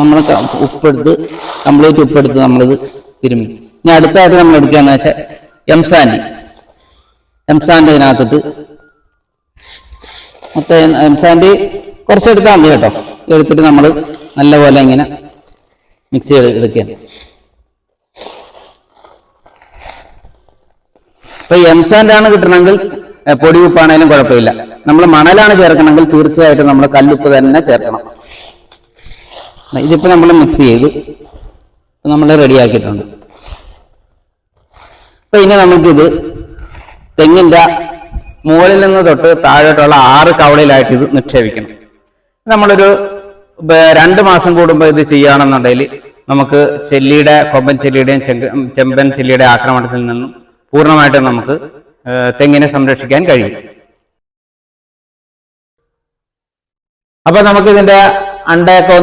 നമ്മൾ ഉപ്പെടുത്ത് കംപ്ലീറ്റ് ഉപ്പെടുത്ത് നമ്മളിത് തിരുമ്മി ഇനി അടുത്തായിട്ട് നമ്മൾ എടുക്കുകയെന്ന് വെച്ചാൽ എംസാൻഡി എംസാൻഡ് ഇതിനകത്തിട്ട് മൊത്തം എംസാൻഡി കുറച്ചെടുത്താൽ മതി കേട്ടോ. എടുത്തിട്ട് നമ്മൾ നല്ലപോലെ ഇങ്ങനെ മിക്സ് ചെയ്ത് എടുക്കുകയാണ് ഇപ്പൊ എംസാൻഡ് ആണ് കിട്ടണമെങ്കിൽ പൊടി ഉപ്പാണേലും കുഴപ്പമില്ല. നമ്മൾ മണലാണ് ചേർക്കണമെങ്കിൽ തീർച്ചയായിട്ടും നമ്മൾ കല്ലുപ്പ് തന്നെ ചേർക്കണം. ഇതിപ്പോ നമ്മൾ മിക്സ് ചെയ്ത് നമ്മൾ റെഡിയാക്കിയിട്ടുണ്ട് അപ്പം ഇനി നമുക്കിത് തെങ്ങിന്റെ മുകളിൽ നിന്ന് തൊട്ട് താഴോട്ടുള്ള ആറ് കവളയിലായിട്ട് ഇത് നിക്ഷേപിക്കണം. നമ്മളൊരു രണ്ട് മാസം കൂടുമ്പോൾ ഇത് ചെയ്യുകയാണെന്നുണ്ടെങ്കിൽ നമുക്ക് ചെല്ലിയുടെ കൊമ്പൻ ചെല്ലിയുടെയും ചെമ്പൻ ചെല്ലിയുടെ ആക്രമണത്തിൽ നിന്നും പൂർണമായിട്ടും നമുക്ക് തെങ്ങിനെ സംരക്ഷിക്കാൻ കഴിയും. അപ്പൊ നമുക്കിതിന്റെ അണ്ടയൊക്കെ